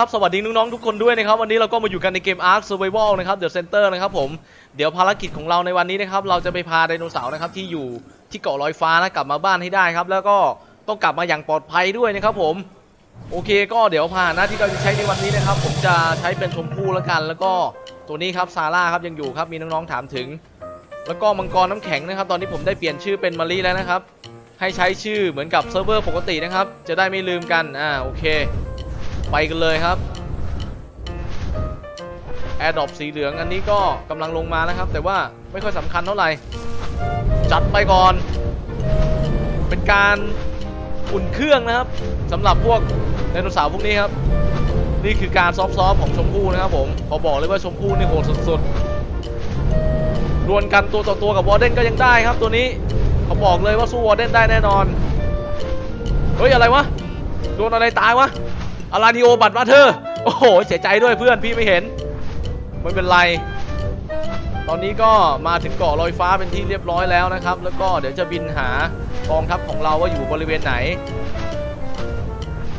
เอาละครับ สวัสดีน้องๆทุกคนด้วยนะครับ วันนี้เราก็มาอยู่กันในเกม Ark Survival นะครับ The Center นะครับผมเดี๋ยวภารกิจของเราในวันนี้นะครับ เราจะไปพาไดโนเสาร์นะครับที่อยู่ที่เกาะลอยฟ้านะกลับมาบ้านให้ได้ครับ แล้วก็ต้องกลับมาอย่างปลอดภัยด้วยนะครับผม โอเคก็เดี๋ยวพาหนะที่เราจะใช้ในวันนี้นะครับ ผมจะใช้เป็นชมพู่แล้วกัน แล้วก็ตัวนี้ครับซาร่าครับยังอยู่ครับมีน้องๆถามถึง แล้วก็มังกรน้ำแข็งนะครับ ตอนนี้ผมได้เปลี่ยนชื่อเป็นมารีแล้วนะครับให้ใช้ชื่อเหมือนกับเซิร์ฟเวอร์ปกตินะครับ จะได้ไม่ลืมกัน อ่า โอเค ไปกันเลยครับแอร์ดรอปสีเหลืองอันนี้ก็กำลังลงมานะครับ แต่ว่าไม่ค่อยสำคัญเท่าไหร่ จัดไปก่อน เป็นการอุ่นเครื่องนะครับสำหรับพวกไดโนเสาร์พวกนี้ครับ นี่คือการซอฟต์ๆของชมพู่นะครับผมขอบอกเลยว่าชมพู่นี่โหดสุดๆดวลกันตัวต่อตัวกับวอร์เดนก็ยังได้ครับตัวนี้เขาบอกเลยว่าสู้วอร์เดนได้แน่นอน เฮ้ยอะไรวะโดนอะไรตายวะ อาราดิโอบัตรมาเธอ โอ้โห เสียใจด้วยเพื่อนพี่ไม่เห็น ไม่เป็นไร ตอนนี้ก็มาถึงเกาะลอยฟ้าเป็นที่เรียบร้อยแล้วนะครับ แล้วก็เดี๋ยวจะบินหากองทัพของเราว่าอยู่บริเวณไหน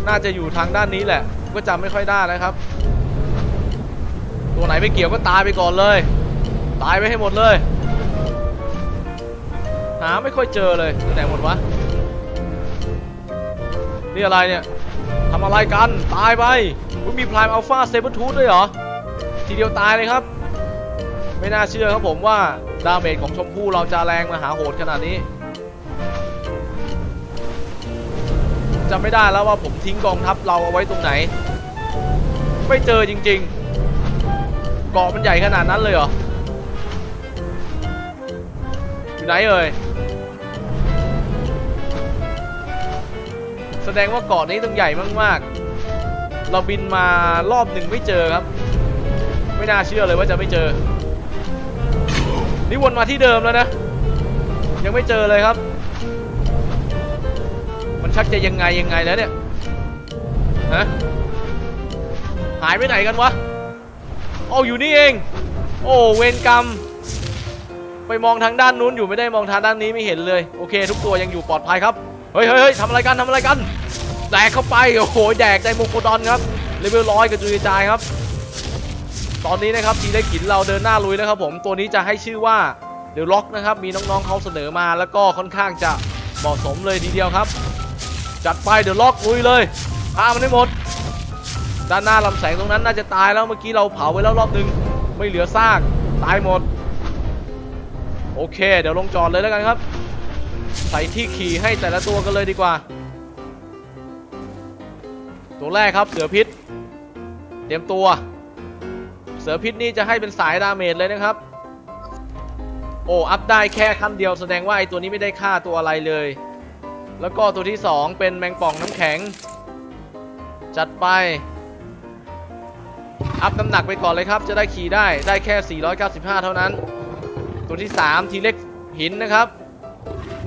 น่าจะอยู่ทางด้านนี้แหละ ก็จำไม่ค่อยได้นะครับ ตัวไหนไม่เกี่ยวก็ตายไปก่อนเลย ตายไปให้หมดเลย หาไม่ค่อยเจอเลยไหนหมดวะ นี่อะไรเนี่ย ทำอะไรกัน ตายไปอุ๊ยมีพลายอัลฟาเซเบอร์ทูธด้วยเหรอ ทีเดียวตายเลยครับ ไม่น่าเชื่อครับผมว่า ดาเมจของชมพู่เราจะแรงมาหาโหดขนาดนี้จำไม่ได้แล้วว่าผมทิ้งกองทัพเราเอาไว้ตรงไหน ไม่เจอจริงๆเกาะมันใหญ่ขนาดนั้นเลยเหรอ อยู่ไหนเอ่ย แสดงว่าเกาะนี้ต้องใหญ่มากๆ เราบินมารอบหนึ่งไม่เจอครับ ไม่น่าเชื่อเลยว่าจะไม่เจอ นี่วนมาที่เดิมแล้วนะ ยังไม่เจอเลยครับ มันชักจะยังไงยังไงแล้วเนี่ยฮะหายไปไหนกันวะเอาอยู่นี่เอง โอ้เวรกรรม ไปมองทางด้านนู้นอยู่ไม่ได้มองทางด้านนี้ไม่เห็นเลย โอเค ทุกตัวยังอยู่ปลอดภัยครับ เฮ้ยเฮ้ยเฮ้ยทำอะไรกันทำอะไรกันแดกเข้าไปโอ้โหแดกไดโมโคดอนครับเลเวลร้อยกระจุยกระจายครับ ตอนนี้นะครับทีเล็กหินเราเดินหน้าลุยนะครับ ผมตัวนี้จะให้ชื่อว่าเดอะล็อกนะครับ มีน้องๆเขาเสนอมาแล้วก็ค่อนข้างจะเหมาะสมเลยทีเดียวครับ จัดไปเดอะล็อกลุยเลยฆ่ามันให้หมด ด้านหน้าลำแสงตรงนั้นน่าจะตายแล้วเมื่อกี้เราเผาไว้แล้วรอบนึง ไม่เหลือซากตายหมด โอเค เดี๋ยวลงจอดเลยแล้วกันครับ ใส่ที่ขี่ให้แต่ละตัวกันเลยดีกว่า ตัวแรกครับเสือพิษ เตรียมตัว เสือพิษนี่จะให้เป็นสายดาเมจเลยนะครับ โอ้ อัพได้แค่ขั้นเดียวแสดงว่าไอตัวนี้ไม่ได้ฆ่าตัวอะไรเลย แล้วก็ตัวที่ 2 เป็นแมงป่องน้ำแข็ง จัดไป อัพน้ำหนักไปก่อนเลยครับ จะได้ขี่ได้ได้แค่ 495 เท่านั้น ตัวที่ 3 ทีเล็กหินนะครับ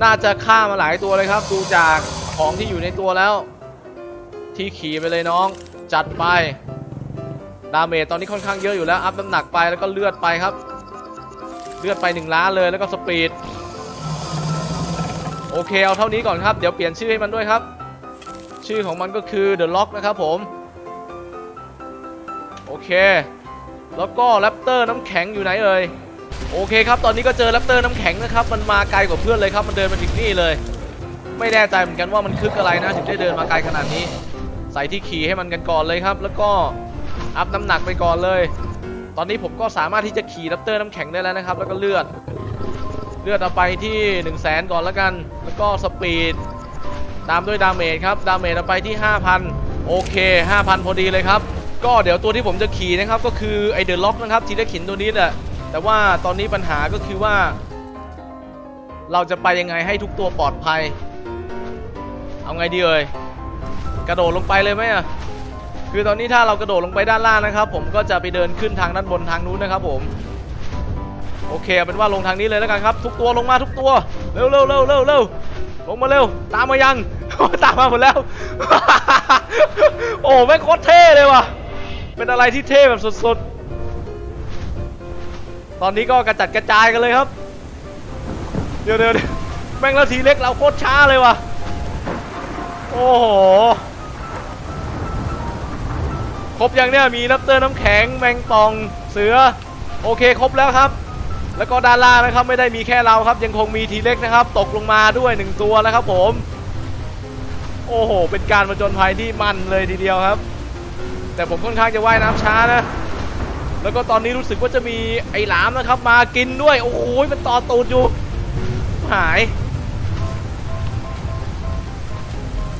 น่าจะฆ่ามาหลายตัวเลยครับ ดูจากของที่อยู่ในตัวแล้ว ที่ขี่ไปเลยน้อง จัดไป ดาเมจตอนนี้ค่อนข้างเยอะอยู่แล้ว อัพน้ำหนักไปแล้วก็เลือดไปครับ เลือดไป1ล้านเลยแล้วก็สปีด โอเคเอาเท่านี้ก่อนครับ เดี๋ยวเปลี่ยนชื่อให้มันด้วยครับ ชื่อของมันก็คือ The Lock นะครับผม โอเค แล้วก็แรปเตอร์น้ำแข็งอยู่ไหนเอ่ย โอเคครับ ตอนนี้ก็เจอแรปเตอร์น้ำแข็งนะครับ มันมาไกลกว่าเพื่อนเลยครับ มันเดินมาถึงนี่เลย ไม่แน่ใจเหมือนกันว่ามันคึกอะไรนะถึงได้เดินมาไกลขนาดนี้ ใส่ที่ขี่ให้มันกันก่อนเลยครับ แล้วก็อัพน้ำหนักไปก่อนเลย ตอนนี้ผมก็สามารถที่จะขี่แรปเตอร์น้ำแข็งได้แล้วนะครับ แล้วก็เลือด เลือดเอาไปที่1 0 0 0 0แสนก่อนแล้วกัน แล้วก็สปีด ตามด้วยดาเมจครับ ดาเมจเอาไปที่ 5,000 โอเค 5,000 พอดีเลยครับ ก็เดี๋ยวตัวที่ผมจะขี่นะครับ ก็คือไอเดอร์ล็อกนะครับทีละขินตัวนี้แหละ แต่ว่าตอนนี้ปัญหาก็คือว่า เราจะไปยังไงให้ทุกตัวปลอดภัย เอาไงดีเอ่ยกระโดดลงไปเลยไหมอะคือตอนนี้ถ้าเรากระโดดลงไปด้านล่างนะครับ ผมก็จะไปเดินขึ้นทางด้านบนทางนู้นนะครับผมโอเคเอาเป็นว่าลงทางนี้เลยแล้วกันครับ ทุกตัวลงมาทุกตัวเร็วเร็วเร็วเร็วเร็วลงมาเร็ว ตามมายัง ตามมาหมดแล้ว โอ้แม่งโคตรเท่เลยว่ะ เป็นอะไรที่เท่แบบสุดๆ ตอนนี้ก็กระจัดกระจายกันเลยครับ เดี๋ยวเดี๋ยวเดียวแม่งแล้วทีเล็กเราโคตรช้าเลยว่ะ โอ้โห ครบยังเนี่ยมีแรปเตอร์น้ำแข็งแมงป่องเสือ โอเคครบแล้วครับ แล้วก็ดานล่านะครับไม่ได้มีแค่เราครับ ยังคงมีทีเล็กนะครับ ตกลงมาด้วยหนึ่งตัวนะครับผม โอ้โห เป็นการประจนภัยที่มันเลยทีเดียวครับ แต่ผมค่อนข้างจะว่ายน้ำช้านะ แล้วก็ตอนนี้รู้สึกว่าจะมีไอ้หลามนะครับ มากินด้วย โอ้โหมันต่อตูดอยู่ หาย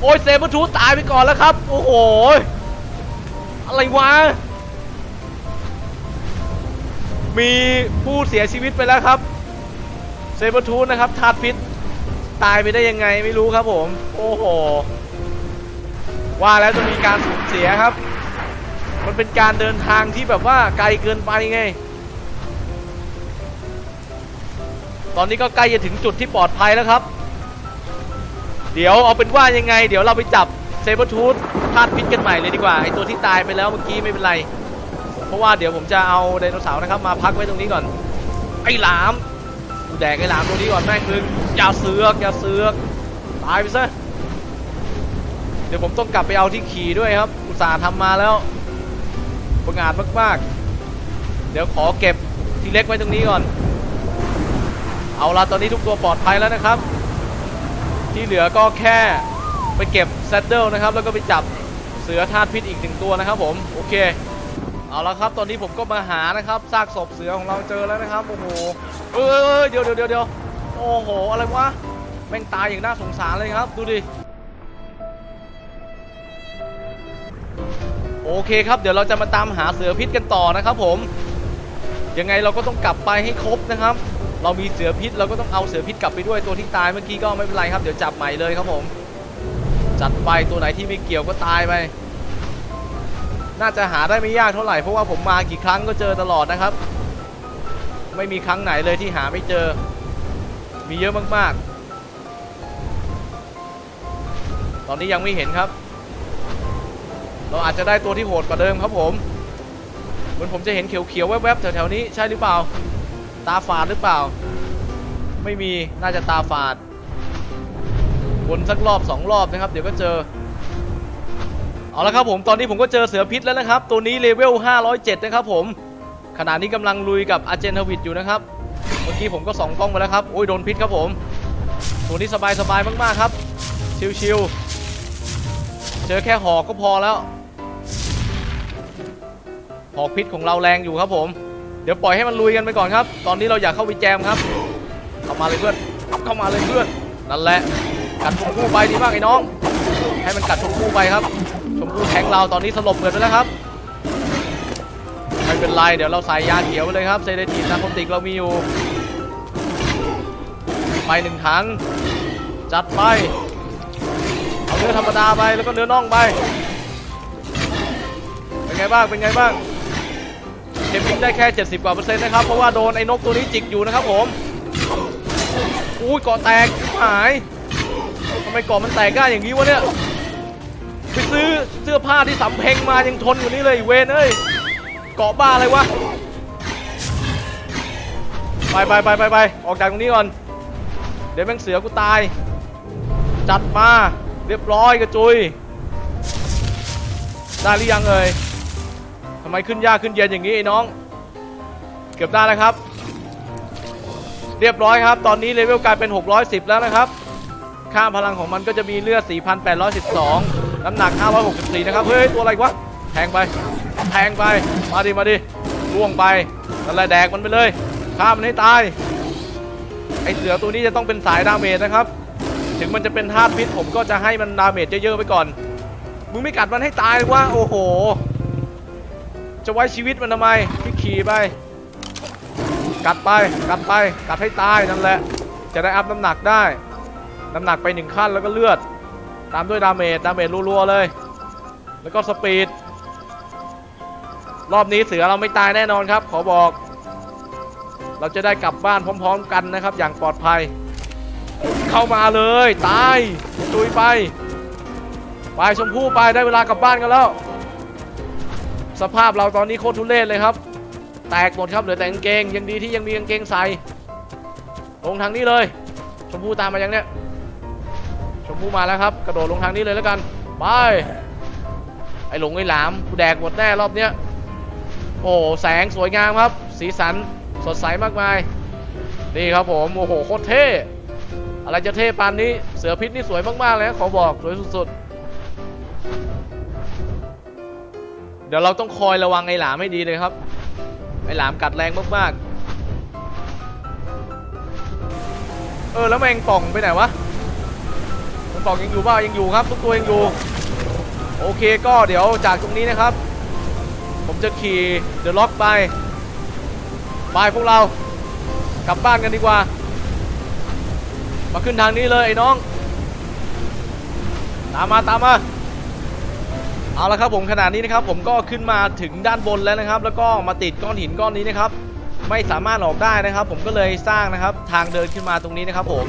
โอ้ยเซเบอร์ทูตายไปก่อนแล้วครับ โอ้โห อะไรวะ มีผู้เสียชีวิตไปแล้วครับ เซเบอร์ทูนะครับทาดพิษ ตายไปได้ยังไงไม่รู้ครับผม โอ้โห ว่าแล้วจะมีการสูญเสียครับ มันเป็นการเดินทางที่แบบว่าไกลเกินไปไง ตอนนี้ก็ใกล้จะถึงจุดที่ปลอดภัยแล้วครับ เดี๋ยวเอาเป็นว่ายังไง เดี๋ยวเราไปจับเซเบอร์ทูธธาตุพิษกันใหม่เลยดีกว่าไอตัวที่ตายไปแล้วเมื่อกี้ไม่เป็นไร เพราะว่าเดี๋ยวผมจะเอาไดโนเสาร์นะครับมาพักไว้ตรงนี้ก่อน ไอหลามกูแดกไอหลามตัวนี้ก่อนแม่งคืออย่าเสือกอย่าเสือกตายไปซะเดี๋ยวผมต้องกลับไปเอาที่ขี่ด้วยครับ อุตส่าห์ทำมาแล้ว ประงาดมากๆ เดี๋ยวขอเก็บทีเล็กไว้ตรงนี้ก่อน เอาละตอนนี้ทุกตัวปลอดภัยแล้วนะครับ ที่เหลือก็แค่ไปเก็บแซดเดิลนะครับ แล้วก็ไปจับเสือธาตุพิษอีกหนึ่งตัวนะครับผม โอเค เอาละครับ ตอนนี้ผมก็มาหานะครับ ซากศพเสือของเราเจอแล้วนะครับ โอ้โห เออเดี๋ยวเดี๋ยวเดี๋ยวเดี๋ยวโอ้โห อะไรวะ แม่งตายอย่างน่าสงสารเลยครับ ดูดิ โอเคครับเดี๋ยวเราจะมาตามหาเสือพิษกันต่อนะครับผม ยังไงเราก็ต้องกลับไปให้ครบนะครับ เรามีเสือพิษเราก็ต้องเอาเสือพิษกลับไปด้วยตัวที่ตายเมื่อกี้ก็ไม่เป็นไรครับเดี๋ยวจับใหม่เลยครับผม จัดไปตัวไหนที่ไม่เกี่ยวก็ตายไป น่าจะหาได้ไม่ยากเท่าไหร่เพราะว่าผมมากี่ครั้งก็เจอตลอดนะครับ ไม่มีครั้งไหนเลยที่หาไม่เจอ มีเยอะมากๆ ตอนนี้ยังไม่เห็นครับ เราอาจจะได้ตัวที่โหดกว่าเดิมครับผมเหมือนผมจะเห็นเขียวๆแวบๆแถวๆนี้ใช่หรือเปล่า ตาฝาดหรือเปล่า ไม่มีน่าจะตาฝาดวนสักรอบสองรอบนะครับ เดี๋ยวก็เจอ เอาละครับผมตอนนี้ผมก็เจอเสือพิษแล้วนะครับ ตัวนี้เลเวล 507 นะครับผมขณะนี้กำลังลุยกับอาเจนทวิตอยู่นะครับ เมื่อกี้ผมก็ส่องกล้องไปแล้วครับโอ้ยโดนพิษครับผม ตัวนี้สบายๆมากๆครับ ชิวๆ เจอแค่หอกก็พอแล้ว หอกพิษของเราแรงอยู่ครับผม เดี๋ยวปล่อยให้มันลุยกันไปก่อนครับ ตอนนี้เราอยากเข้าไปแจมครับ เข้ามาเลยเพื่อน เข้ามาเลยเพื่อน นั่นแหละ กัดชมพู่ไปดีมากไอ้น้อง ให้มันกัดชมพู่ไปครับ ชมพู่แทงเราตอนนี้สลบเหมือนไปแล้วครับไม่เป็นไร เดี๋ยวเราใส่ยาเขียวไปเลยครับ เซเดทีฟนาโคติกเรามีอยู่ ไปหนึ่งถัง จัดไป เนื้อธรรมดาไปแล้วก็เนื้อน่องไปเป็นไงบ้างเป็นไงบ้างเทมมิ่งได้แค่ 70กว่าเปอร์เซ็นต์นะครับเพราะว่าโดนไอ้นกตัวนี้จิกอยู่นะครับผมอุ้ยเกาะแตกหายทำไมเกาะมันแตกได้อย่างนี้วะเนี่ยไปซื้อเสื้อผ้าที่สำเพ็งมายังทนกว่านี้เลยเวนเอ้ยเกาะบ้าอะไรวะไปไปไปไปไปออกจากตรงนี้ก่อน เดี๋ยวแม่งเสือกูตาย จัดมา เรียบร้อยกระจุย ได้หรือยังเอ่ยทำไมขึ้นยากขึ้นเย็นอย่างนี้ไอ้น้อง เกือบได้แล้วครับ เรียบร้อยครับ ตอนนี้เลเวลกลายเป็น 610 แล้วนะครับ ค่าพลังของมันก็จะมีเลือด 4,812 น้ำหนัก 564 นะครับ เฮ้ย ตัวอะไรวะ แทงไป แทงไป มาดิ มาดิ ล่วงไปนั่นแหละแดกมันไปเลย ฆ่ามันให้ตาย ไอเสือตัวนี้จะต้องเป็นสายดาเมจนะครับ ถึงมันจะเป็นธาตุพิษผมก็จะให้มันดาเมจเยอะๆไปก่อน มึงไม่กัดมันให้ตายวะโอ้โห จะไว้ชีวิตมันทำไมพี่ขี่ไป กัดไป กัดไป กัดให้ตายนั่นแหละ จะได้อัพน้ำหนักได้ น้ำหนักไปหนึ่งขั้นแล้วก็เลือด ตามด้วยดาเมจ ดาเมจรัวๆเลย แล้วก็สปีด รอบนี้เสือเราไม่ตายแน่นอนครับ ขอบอก เราจะได้กลับบ้านพร้อม ๆ กันนะครับ อย่างปลอดภัย เข้ามาเลยตายตุยไปไปชมพู่ไปได้เวลากลับบ้านกันแล้ว สภาพเราตอนนี้โคตรทุเรศเลยครับ แตกหมดครับเหลือแต่กางเกงยังดีที่ยังมีกางเกงใส่ลงทางนี้เลย ชมพู่ตามมายังเนี่ยชมพู่มาแล้วครับ กระโดดลงทางนี้เลยแล้วกันไปไอหลงไอหลามกูแดกหมดแน่รอบเนี้ยโอ้แสงสวยงามครับ สีสันสดใสมากมายนี่ครับผมโอ้โหโคตรเท่ อะไรจะเท่ปานนี้ เสือพิษนี่สวยมากๆเลยนะขอบอกสวยสุดๆ เดี๋ยวเราต้องคอยระวังไอ้หลามให้ดีเลยครับ ไอ้หลามกัดแรงมากๆ เออแล้วแมงป่องไปไหนวะแมงป่องยังอยู่เปล่ายังอยู่ครับ ทุกตัวยังอยู่ โอเคก็เดี๋ยวจากตรงนี้นะครับ ผมจะขี่เดอะล็อกไป ไปพวกเรากลับบ้านกันดีกว่า มาขึ้นทางนี้เลยไอ้น้อง ตามมาตามมา เอาละครับผมขนาดนี้นะครับ ผมก็ขึ้นมาถึงด้านบนแล้วนะครับ แล้วก็มาติดก้อนหินก้อนนี้นะครับ ไม่สามารถออกได้นะครับ ผมก็เลยสร้างนะครับ ทางเดินขึ้นมาตรงนี้นะครับ ผม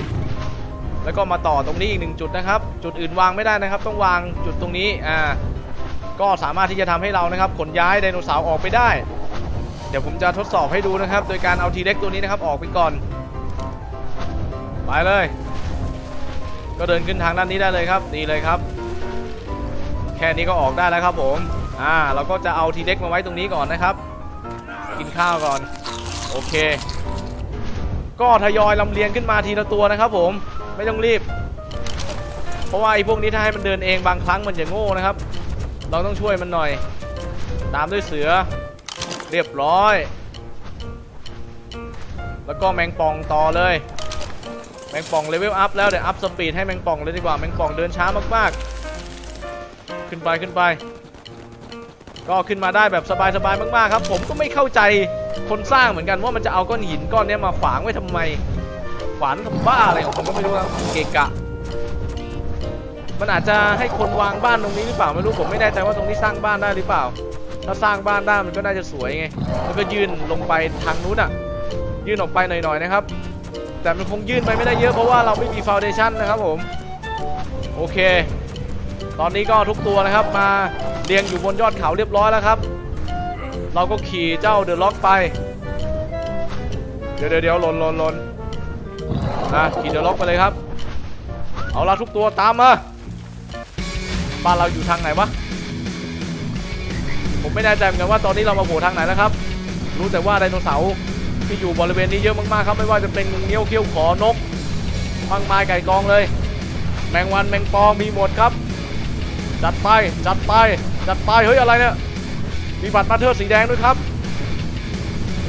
แล้วก็มาต่อตรงนี้อีกหนึ่งจุดนะครับ จุดอื่นวางไม่ได้นะครับ ต้องวางจุดตรงนี้อ่าก็สามารถที่จะทำให้เรานะครับขนย้ายไดโนเสาร์ออกไปได้ เดี๋ยวผมจะทดสอบให้ดูนะครับ โดยการเอาทีเล็กตัวนี้นะครับออกไปก่อน ไปเลย ก็เดินขึ้นทางด้านนี้ได้เลยครับดีเลยครับ แค่นี้ก็ออกได้แล้วครับผมอ่าเราก็จะเอาทีเด็กมาไว้ตรงนี้ก่อนนะครับ กินข้าวก่อน โอเค ก็ทยอยลำเลียงขึ้นมาทีละตัวนะครับ ผมไม่ต้องรีบ เพราะว่าไอ้พวกนี้ถ้าให้มันเดินเองบางครั้งมันจะโง่นะครับ เราต้องช่วยมันหน่อย ตามด้วยเสือเรียบร้อย แล้วก็แมงป่องต่อเลย งป่องเลเวลอัพแล้วเดี๋ยวอัพสปีดให้แมงป่องเลยดีกว่าแมงป่องเดินช้ามากๆ ขึ้นไปขึ้นไป ก็ขึ้นมาได้แบบสบายๆมากๆครับ ผมก็ไม่เข้าใจคนสร้างเหมือนกันว่ามันจะเอาก้อนหินก้อนนี้มาขวางไว้ทำไมขวางทำบ้าอะไรของผมก็ไม่รู้ครับเกะกะ มันอาจจะให้คนวางบ้านตรงนี้หรือเปล่าไม่รู้ผมไม่แน่ใจว่าตรงนี้สร้างบ้านได้หรือเปล่า ถ้าสร้างบ้านได้มันก็น่าจะสวยไง แล้วก็ยื่นลงไปทางนู้นอะ ยื่นออกไปหน่อยๆนะครับ แต่มันคงยื่นไปไม่ได้เยอะเพราะว่าเราไม่มีฟาวเดชั่นนะครับผม โอเค ตอนนี้ก็ทุกตัวนะครับมาเรียงอยู่บนยอดเขาเรียบร้อยแล้วครับ เราก็ขี่เจ้าเดอะล็อกไป เดี๋ยวเดี๋ยวหล่นหล่นหล่นอะขี่เดอะล็อกไปเลยครับ เอาละทุกตัวตามมาบ้านเราอยู่ทางไหนวะผมไม่แน่ใจเหมือนกันว่าตอนนี้เรามาโผล่ทางไหนแล้วครับ รู้แต่ว่าไดโนเสาร์ ที่อยู่บริเวณนี้เยอะมากๆครับไม่ว่าจะเป็นงูเงี้ยวเขี้ยวขอนกมากมายไก่กองเลย แมงวันแมงปอมีหมดครับ จัดไปจัดไปจัดไปเฮ้ยอะไรเนี่ยมีบัตรมาเทอร์สีแดงด้วยครับ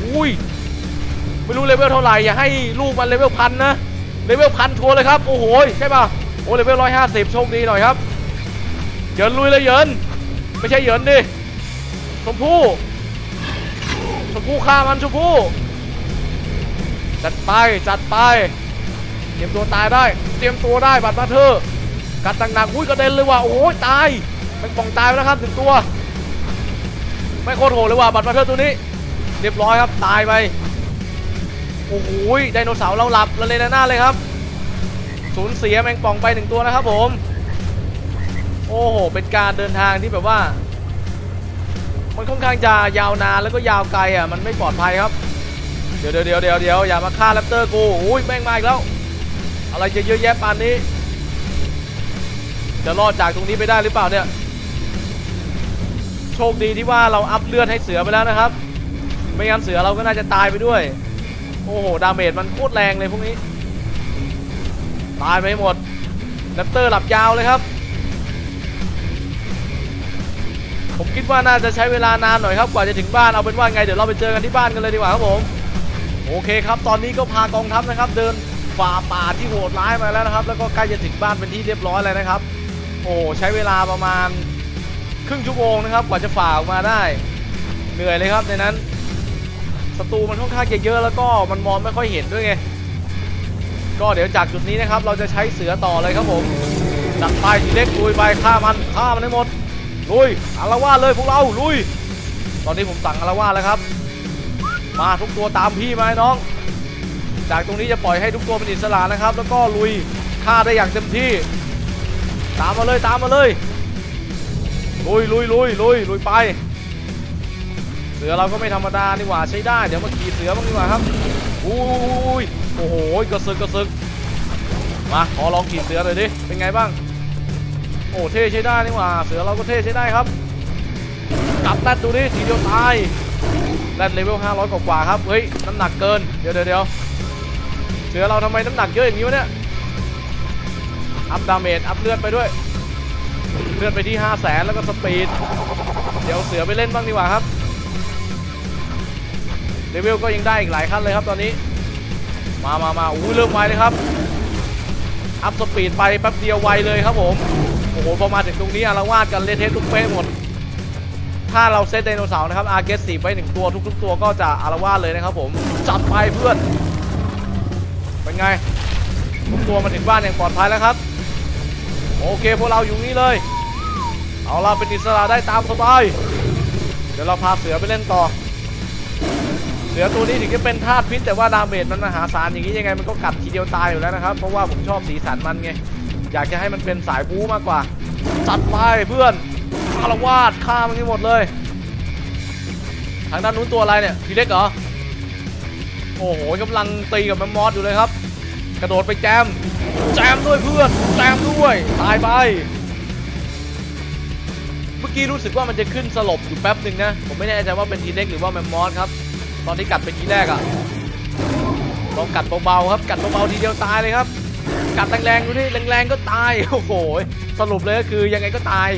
อุ้ยไม่รู้เลเวลเท่าไหร่อย่าให้ลูกมันเลเวลพันนะเลเวลพันทัวร์เลยครับโอ้โหใช่ป่ะโอ้เลเวลร้อยห้าสิบโชคดีหน่อยครับเยินลุยเลยเยินไม่ใช่เยินดิชมพู่ชมพู่ฆ่ามันชมพู่ จัดไปจัดไป เตรียมตัวตายได้ เตรียมตัวได้บัตรมาเธอกัดต่างหนักอุ้ยกระเด็นเลยว่ะโอ้ยตายเป็นป่องตายไปแล้วครับถึงตัว ไม่โคตรโหดเลยว่ะบัตรมาเธอตัวนี้ เรียบร้อยครับตายไปโอ้โหไดโนเสาร์เราหลับละเลยนหน้าเลยครับสูญเสียแมงป่องไปหนึ่งตัวนะครับผม โอ้โห เป็นการเดินทางที่แบบว่า มันค่อนข้างจะยาวนานแล้วก็ยาวไกลอะ มันไม่ปลอดภัยครับ เดี๋ยวเดี๋ยวเดี๋ยวเดี๋ยวเดี๋ยวอย่ามาฆ่าแรปเตอร์กูอุ้ยแม่งมาอีกแล้ว อะไรจะเยอะแยะปานนี้ จะรอดจากตรงนี้ไปได้หรือเปล่าเนี่ย โชคดีที่ว่าเราอัพเลือดให้เสือไปแล้วนะครับ ไม่งั้นเสือเราก็น่าจะตายไปด้วย โอ้โห ดาเมจมันโคตรแรงเลยพวกนี้ ตายไปหมดแรปเตอร์หลับยาวเลยครับ ผมคิดว่าน่าจะใช้เวลานานหน่อยครับ กว่าจะถึงบ้านเอาเป็นว่าไงเดี๋ยวเราไปเจอกันที่บ้านกันเลยดีกว่าครับผม โอเคครับตอนนี้ก็พากองทัพนะครับเดินฝ่าป่าที่โหดร้ายมาแล้วนะครับ แล้วก็ใกล้จะถึงบ้านเป็นที่เรียบร้อยแล้วนะครับ โอ้ใช้เวลาประมาณครึ่งชั่วโมงนะครับ กว่าจะฝ่าออกมาได้ เหนื่อยเลยครับในนั้นศัตรูมันค่อนข้างเยอะแล้วก็มันมองไม่ค่อยเห็นด้วยไงก็เดี๋ยวจากจุดนี้นะครับ เราจะใช้เสือต่อเลยครับผมจัดไปทีเล็กลุยไปฆ่ามันฆ่ามันให้หมดลุยอารวาสเลยพวกเราลุย ตอนนี้ผมสั่งอารวาสแล้วครับ มาทุกตัวตามพี่มาไอ้น้อง จากตรงนี้จะปล่อยให้ทุกตัวเป็นอิสระนะครับ แล้วก็ลุยฆ่าได้อย่างเต็มที่ ตามมาเลยตามมาเลยลุยลุยลุยลุยลุยไป เสือเราก็ไม่ธรรมดานี่หว่าใช้ได้ เดี๋ยวมาขี่เสือบ้างดีกว่าครับอุ้ยโอ้โหกระซึกกระซึกมาขอลองขี่เสือหน่อยดิเป็นไงบ้าง โอ้เท่ใช้ได้นี่หว่า เสือเราก็เท่ใช้ได้ครับกัดแรดดูดิทีเดียวตาย แรดเลเวล500 กว่าๆครับ เฮ้ย น้ำหนักเกิน เดี๋ยวเดี๋ยวเสือเราทำไมน้ำหนักเยอะอย่างนี้วะเนี่ย อัพดาเมจ อัพเลือดไปด้วย เลือดไปที่ 5 0 0แสนแล้วก็สปีด เดี๋ยวเสือไปเล่นบ้างดีกว่าครับ เลเวลก็ยังได้อีกหลายขั้นเลยครับตอนนี้ มามามาอู้เริ่มไวเลยครับ อัพสปีดไปแป๊บเดียวไวเลยครับผม โอ้โห พอมาถึงตรงนี้อารวาดกันเลเทะทุกเป๊ะหมด ถ้าเราเซตไดโนเสาร์นะครับอาร์เกสสีไว้หนึ่งตัวทุกๆตัวก็จะอารวาดเลยนะครับผมจัดไปเพื่อน เป็นไงทุกตัวมาถึงบ้านอย่างปลอดภัยแล้วครับ โอเคพวกเราอยู่นี่เลย เอาเราเป็นอิสระได้ตามสบายเดี๋ยวเราพาเสือไปเล่นต่อ เสือตัวนี้ถึงจะเป็นธาตุพิษแต่ว่าดาเมจมันมหาศาลอย่างนี้ยังไงมันก็กัดทีเดียวตายอยู่แล้วนะครับ เพราะว่าผมชอบสีสันมันไงอยากจะให้มันเป็นสายบู๊มากกว่าจัดไปเพื่อน อารวาดฆ่ามันให้หมดเลย ทางด้านนู้นตัวอะไรเนี่ยพีเล็กเหรอ โอ้โหกำลังตีกับแมมมอสอยู่เลยครับ กระโดดไปแจม แจมด้วยเพื่อน แจมด้วย ตายไป เมื่อกี้รู้สึกว่ามันจะขึ้นสลบอยู่แป๊บหนึ่งนะ ผมไม่แน่ใจว่าเป็นทีเล็กหรือว่าแมมมอสครับ ตอนที่กัดไปทีแรกอะลองกัดเบาๆครับ กัดเบาๆทีเดียวตายเลยครับกัดแรงๆดูที่แรงๆก็ตาย โอ้โห สรุปเลยก็คือยังไงก็ตาย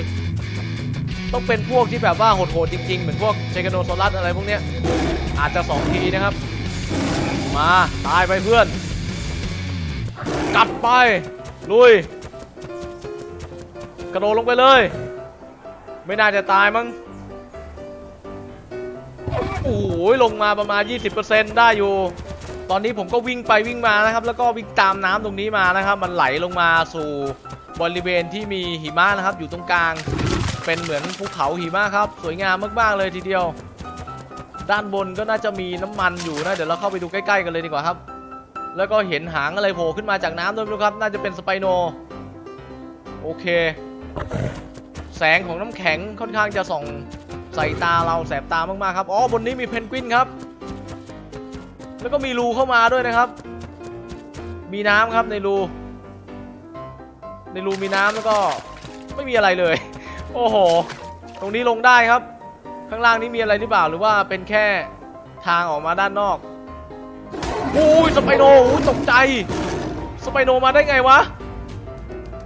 ต้องเป็นพวกที่แบบว่าโหดๆจริงๆ เหมือนพวกเชกโนโซลัสอะไรพวกเนี้ย อาจจะสองทีนะครับ มา ตายไปเพื่อน กัดไป ลุย กระโดดลงไปเลย ไม่น่าจะตายมั้งโอ้โหลงมาประมาณ 20%ได้อยู่ ตอนนี้ผมก็วิ่งไปวิ่งมานะครับ แล้วก็วิ่งตามน้ำตรงนี้มานะครับ มันไหลลงมาสู่บริเวณที่มีหิมะนะครับ อยู่ตรงกลาง เป็นเหมือนภูเขาหิมะครับ สวยงามมากๆเลยทีเดียว ด้านบนก็น่าจะมีน้ำมันอยู่นะเดี๋ยวเราเข้าไปดูใกล้ๆกันเลยดีกว่าครับ แล้วก็เห็นหางอะไรโผล่ขึ้นมาจากน้ำด้วยไม่รู้ครับ น่าจะเป็นสไปโน โอเค แสงของน้ำแข็งค่อนข้างจะส่องใส่ตาเราแสบตามากๆครับอ๋อบนนี้มีเพนกวินครับ แล้วก็มีรูเข้ามาด้วยนะครับ มีน้ำครับในรูในรูมีน้ำแล้วก็ไม่มีอะไรเลย โอ้โห ตรงนี้ลงได้ครับ ข้างล่างนี้มีอะไรหรือเปล่าหรือว่าเป็นแค่ทางออกมาด้านนอกโอ้ยสไปโนโอ้ยตกใจ สไปโนมาได้ไงวะ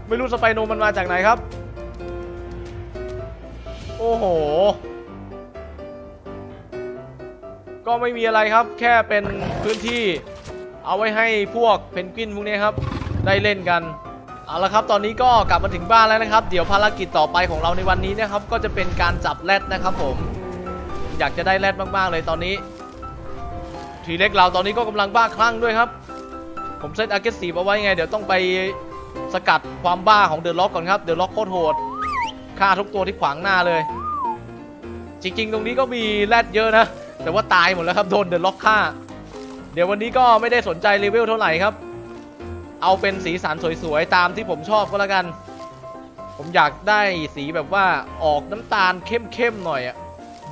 ไม่รู้สไปโนมันมาจากไหนครับ โอ้โห ก็ไม่มีอะไรครับ แค่เป็นพื้นที่เอาไว้ให้พวกเพนกวินพวกนี้ครับ ได้เล่นกัน เอาละครับ ตอนนี้ก็กลับมาถึงบ้านแล้วนะครับ เดี๋ยวภารกิจต่อไปของเราในวันนี้นะครับ ก็จะเป็นการจับแรดนะครับผม อยากจะได้แรดมากๆเลยตอนนี้ ทีเล็กเราตอนนี้ก็กำลังบ้าคลั่งด้วยครับ ผมเซตอาร์เกสซีเอาไว้ไง เดี๋ยวต้องไปสกัดความบ้าของเดอะล็อกก่อนครับ เดอะล็อกโคตรโหด ฆ่าทุกตัวที่ขวางหน้าเลย จริง ๆ ตรงนี้ก็มีแรดเยอะนะ แต่ว่าตายหมดแล้วครับ โดนเดอะล็อกฆ่า เดี๋ยววันนี้ก็ไม่ได้สนใจเลเวลเท่าไหร่ครับ เอาเป็นสีสันสวยๆ ตามที่ผมชอบก็แล้วกัน ผมอยากได้สีแบบว่าออกน้ำตาลเข้มๆหน่อยอะ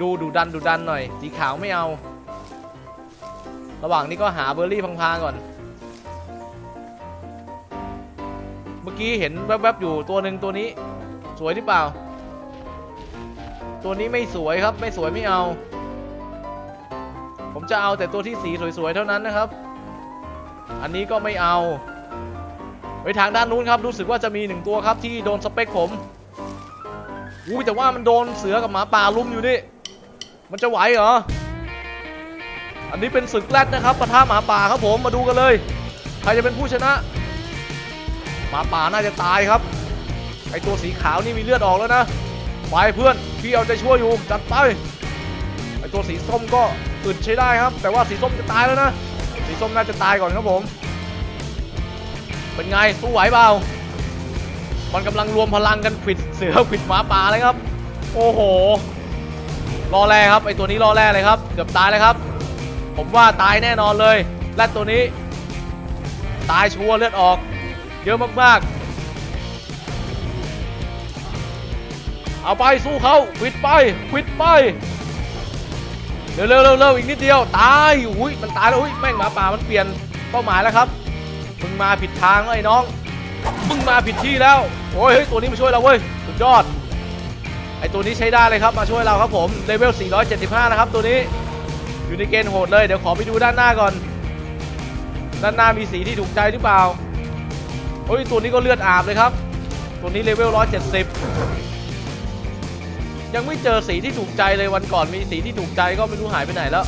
ดูดูดันดูดันหน่อย สีขาวไม่เอา ระหว่างนี้ก็หาเบอร์รี่พังๆก่อน เมื่อกี้เห็นแวบๆอยู่ตัวหนึ่งตัวนี้ สวยหรือเปล่า ตัวนี้ไม่สวยครับไม่สวยไม่เอา ผมจะเอาแต่ตัวที่สีสวยๆเท่านั้นนะครับ อันนี้ก็ไม่เอา ไปทางด้านนู้นครับรู้สึกว่าจะมีหนึ่งตัวครับที่โดนสเปคผมอุ้แต่ว่ามันโดนเสือกับหมาป่าลุมอยู่นี่มันจะไหวเหรออันนี้เป็นศึกแรดนะครับปะทะหมาป่าครับผมมาดูกันเลย ใครจะเป็นผู้ชนะ หมาป่าน่าจะตายครับไอตัวสีขาวนี่มีเลือดออกแล้วนะไปเพื่อนพี่เอาใจช่วยอยู่จัดไปไอตัวสีส้มก็อึดใช้ได้ครับ แต่ว่าสีส้มจะตายแล้วนะสีส้มน่าจะตายก่อนครับผม เป็นไงสู้ไหวเปล่ามันกำลังรวมพลังกันขิดเสือขิดหมาป่าเลยครับ โอ้โหรอแร่ครับไอตัวนี้รอแร่เลยครับ เกือบตายเลยครับ ผมว่าตายแน่นอนเลยแรดตัวนี้ ตายชัวร์เลือดออก เยอะมากๆ เอาไปสู้เขาควิดไปควิดไปเร็วเร็วเร็วเร็วอีกนิดเดียว ตายอุ้ยมันตายแล้วอุ้ยแม่งหมาป่ามันเปลี่ยนเป้าหมายแล้วครับ มึงมาผิดทางแล้วไอ้น้อง มึงมาผิดที่แล้ว โอ้ยเฮ้ยตัวนี้มาช่วยเราเว้ย สุดยอด ไอตัวนี้ใช้ได้เลยครับมาช่วยเราครับผม เลเวล 475 นะครับตัวนี้ อยู่ในเกณฑ์โหดเลย เดี๋ยวขอไปดูด้านหน้าก่อน ด้านหน้ามีสีที่ถูกใจหรือเปล่า โอ้ยตัวนี้ก็เลือดอาบเลยครับ ตัวนี้เลเวล 170 ยังไม่เจอสีที่ถูกใจเลยวันก่อนมีสีที่ถูกใจก็ไม่รู้หายไปไหนแล้ว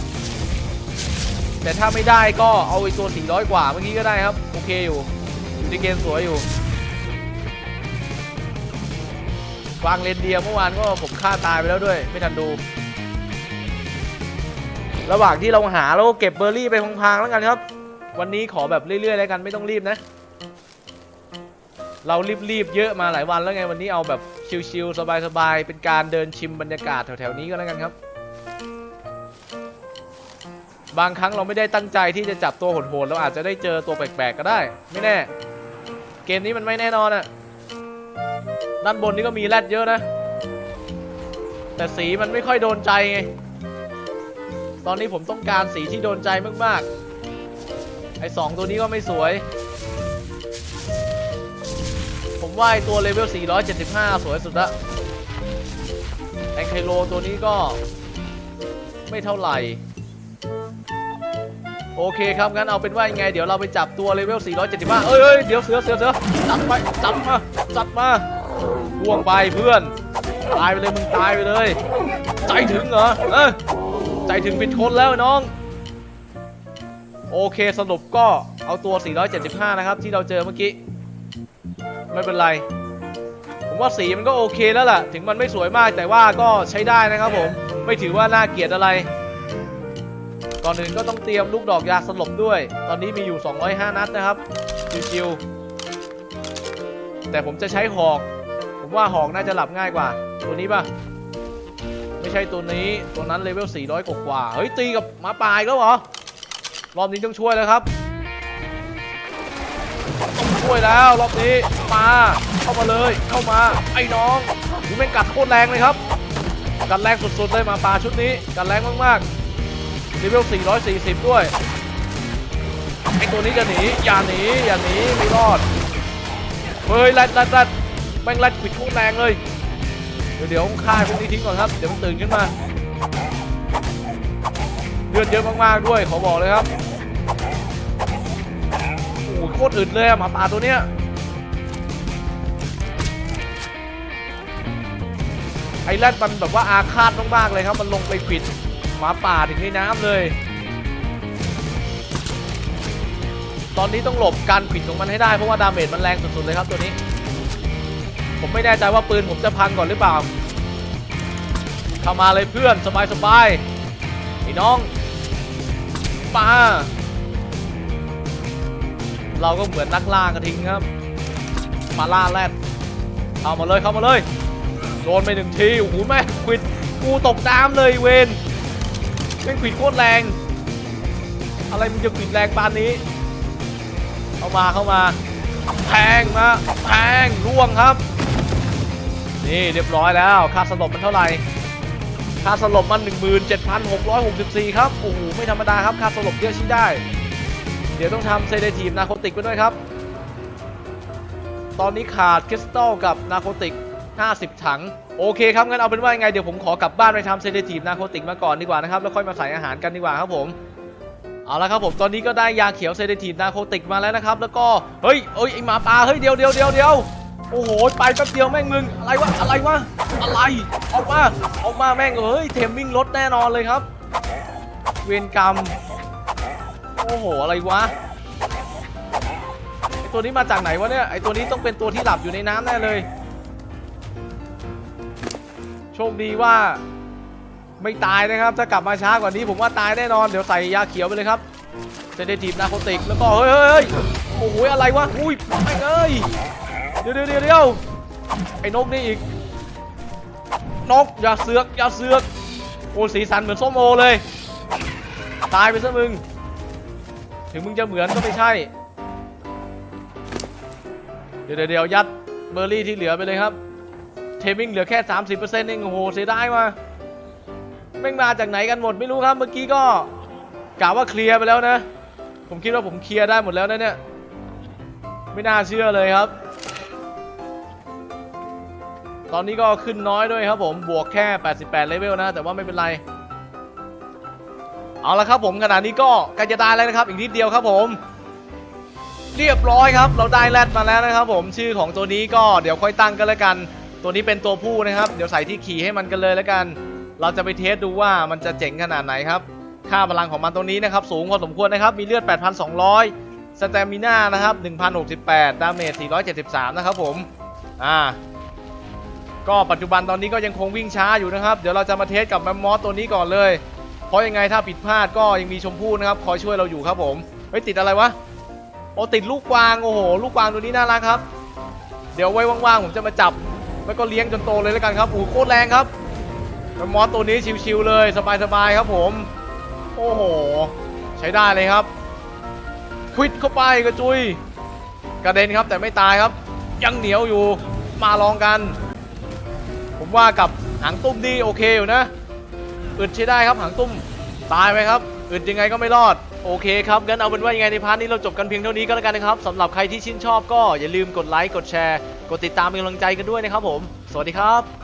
แต่ถ้าไม่ได้ก็เอาไอ้ตัว 400 กว่าเมื่อกี้ก็ได้ครับ โอเคอยู่อยู่ในเกณฑ์สวยอยู่วางเลนเดียเมื่อวานก็ผมฆ่าตายไปแล้วด้วย ไม่ทันดู ระหว่างที่เราหาเราก็เก็บเบอร์รี่ไปพังๆแล้วกันครับ วันนี้ขอแบบเรื่อยๆแล้วกันไม่ต้องรีบนะ เรารีบๆเยอะมาหลายวันแล้วไงวันนี้เอาแบบชิลๆสบายๆเป็นการเดินชิมบรรยากาศแถวๆนี้ก็แล้วกันครับ บางครั้งเราไม่ได้ตั้งใจที่จะจับตัวโหดๆเราอาจจะได้เจอตัวแปลกๆก็ได้ ไม่แน่ เกมนี้มันไม่แน่นอนอะด้านบนนี่ก็มีแรดเยอะนะ แต่สีมันไม่ค่อยโดนใจไง ตอนนี้ผมต้องการสีที่โดนใจมากๆ ไอ้สองตัวนี้ก็ไม่สวย ผมว่าไอ้ตัวเลเวล 475 สวยสุดละไองไคโลตัวนี้ก็ไม่เท่าไหร่ โอเคครับงั้นเอาเป็นว่ายังไงเดี๋ยวเราไปจับตัวเลเวล 475 เอ้ยเอ้ยเดี๋ยวเสือเสือเสือจับไปจับมาจับมาล่วงไปเพื่อน ตายไปเลยมึงตายไปเลย ใจถึงเหรอเออใจถึงเป็นคนแล้วน้อง โอเคสรุปก็เอาตัว 475 นะครับ ที่เราเจอเมื่อกี้ ไม่เป็นไร ผมว่าสีมันก็โอเคแล้วล่ะ ถึงมันไม่สวยมากแต่ว่าก็ใช้ได้นะครับผม ไม่ถือว่าน่าเกลียดอะไร ก่อนอื่นก็ต้องเตรียมลูกดอกยาสลบด้วย ตอนนี้มีอยู่ 205 นัดนะครับชิวๆแต่ผมจะใช้หอก ผมว่าหอกน่าจะหลับง่ายกว่า ตัวนี้ป่ะไม่ใช่ตัวนี้ ตัวนั้นเลเวล 400 กว่ากว่า เฮ้ย ตีกับหมาป่าอีกแล้วเหรอ รอบนี้ต้องช่วยแล้วครับ ต้องช่วยแล้วรอบนี้มา เข้ามาเลย เข้ามา ไอ้น้องดูแม่งกัดโคตรแรงเลยครับ กัดแรงสุดๆเลยมาป่าชุดนี้ กัดแรงมากๆ เลเวล440 ด้วย ไอตัวนี้จะหนี อย่าหนี อย่าหนี ไม่รอด เฮ้ยแรดแรดแรดแม่งแรดปิดโคตรแรงเลย เดี๋ยวเดี๋ยวฆ่าพวกนี้ทิ้งก่อนครับ เดี๋ยวมันตื่นขึ้นมา เลือดเยอะมากๆด้วย ขอบอกเลยครับ โอ้โหโคตรอึดเลยอะหมาป่าตัวเนี้ยไอ้แรดมันแบบว่าอาฆาตมากๆเลยครับ มันลงไปปิด หมาป่าถึงในน้ำเลย ตอนนี้ต้องหลบการปิดของมันให้ได้เพราะว่าดาเมจมันแรงสุดๆเลยครับตัวนี้ ผมไม่แน่ใจว่าปืนผมจะพังก่อนหรือเปล่าเข้ามาเลยเพื่อนสบายๆไอ้น้องมาเราก็เหมือนนักล่ากระทิงครับมาล่าแรดเข้ามาเลยเข้ามาเลยโดนไปหนึ่งทีโอ้โหแม่ควิดกูตกน้ำเลยเวน แม่งควิดโคตรแรง อะไรมึงจะควิดแรงปานนี้ เข้ามาเข้ามาแทงมาแทงร่วงครับ นี่เรียบร้อยแล้ว ค่าสลบมันเท่าไหร่ค่าสลบมัน 17,664 ครับ โอ้โห ไม่ธรรมดาครับ ค่าสลบเยอะชิ้นได้ เดี๋ยวต้องทำเซเดทีฟนาโคติกไปด้วยครับ ตอนนี้ขาดคริสตัลกับนาโคติก 50 ถัง โอเคครับงั้นเอาเป็นว่ายังไงเดี๋ยวผมขอกลับบ้านไปทำเซเดทีฟนาโคติกมาก่อนดีกว่านะครับแล้วค่อยมาใส่อาหารกันดีกว่าครับผมเอาละครับผมตอนนี้ก็ได้ยาเขียวเซเดทีฟนาโคติกมาแล้วนะครับแล้วก็เฮ้ยเอ้ยไอหมาป่าเฮ้ยเดียวเดียวเดียวเดียวโอ้โหไปแป๊บเดียวแม่งมึงอะไรวะอะไรวะอะไรออกมาออกมาแม่งเอ้ยเทมมิ่งลดแน่นอนเลยครับ เวรกรรมโอ้โหอะไรวะไอตัวนี้มาจากไหนวะเนี่ยไอตัวนี้ต้องเป็นตัวที่หลับอยู่ในน้ำแน่เลย โชคดีว่าไม่ตายนะครับ ถ้ากลับมาช้ากว่านี้ผมว่าตายแน่นอน เดี๋ยวใส่ยาเขียวไปเลยครับเซนเดทีฟนาโคติก แล้วก็เฮ้ยเฮ้ยโอ้โหอะไรวะ อุ้ยไม่เอ้ย เดี๋ยวเดี๋ยวเดี๋ยวไอ้นกนี่อีก นกอย่าเสือกอย่าเสือก โอ้สีสันเหมือนส้มโอเลย ตายไปซะมึง ถึงมึงจะเหมือนก็ไม่ใช่ เดี๋ยวเดี๋ยวยัดเบอร์รี่ที่เหลือไปเลยครับ เทมิ่งเหลือแค่ 30%เองโอ้โหเสียดายว่ะแม่งมาจากไหนกันหมดไม่รู้ครับเมื่อกี้ก็กะว่าเคลียร์ไปแล้วนะ ผมคิดว่าผมเคลียร์ได้หมดแล้วนะเนี่ยไม่น่าเชื่อเลยครับ ตอนนี้ก็ขึ้นน้อยด้วยครับผมบวกแค่ 88 เลเวลนะ แต่ว่าไม่เป็นไร เอาละครับผมขณะนี้ก็ใกล้จะได้แล้วนะครับ อีกนิดเดียวครับผม เรียบร้อยครับ เราได้แรดมาแล้วนะครับผมชื่อของตัวนี้ก็เดี๋ยวค่อยตั้งกันแล้วกัน ตัวนี้เป็นตัวผู้นะครับ เดี๋ยวใส่ที่ขี่ให้มันกันเลยแล้วกัน เราจะไปเทสดูว่ามันจะเจ๋งขนาดไหนครับ ค่าพลังของมันตรงนี้นะครับ สูงพอสมควรนะครับ มีเลือด 8,200 สเตมิน่านะครับ 1,068 ดาเมจ 473 นะครับผม อ่า ก็ปัจจุบันตอนนี้ก็ยังคงวิ่งช้าอยู่นะครับ เดี๋ยวเราจะมาเทสกับแมมมอสตัวนี้ก่อนเลย เพราะยังไงถ้าผิดพลาดก็ยังมีชมพู่นะครับคอยช่วยเราอยู่ครับผม เฮ้ยติดอะไรวะ โอ้ติดลูกกวาง โอ้โห ลูกกวางตัวนี้น่ารักครับ เดี๋ยวไว้ว่างๆผมจะมาจับ แล้วก็เลี้ยงจนโตเลยแล้วกันครับโอ้โหโคตรแรงครับแมมมอสตัวนี้ชิวๆเลยสบายๆครับผม โอ้โห ใช้ได้เลยครับควิดเข้าไปกระจุย กระเด็นครับแต่ไม่ตายครับ ยังเหนียวอยู่มาลองกัน ผมว่ากับหางตุ้มนี่โอเคอยู่นะอึดใช้ได้ครับหางตุ้มตายไหมครับอึดยังไงก็ไม่รอดโอเคครับงั้นเอาเป็นว่ายังไงในพาร์ทนี้เราจบกันเพียงเท่านี้ก็แล้วกันนะครับสำหรับใครที่ชื่นชอบก็อย่าลืมกดไลค์กดแชร์ กดติดตามเป็นกำลังใจกันด้วยนะครับผม สวัสดีครับ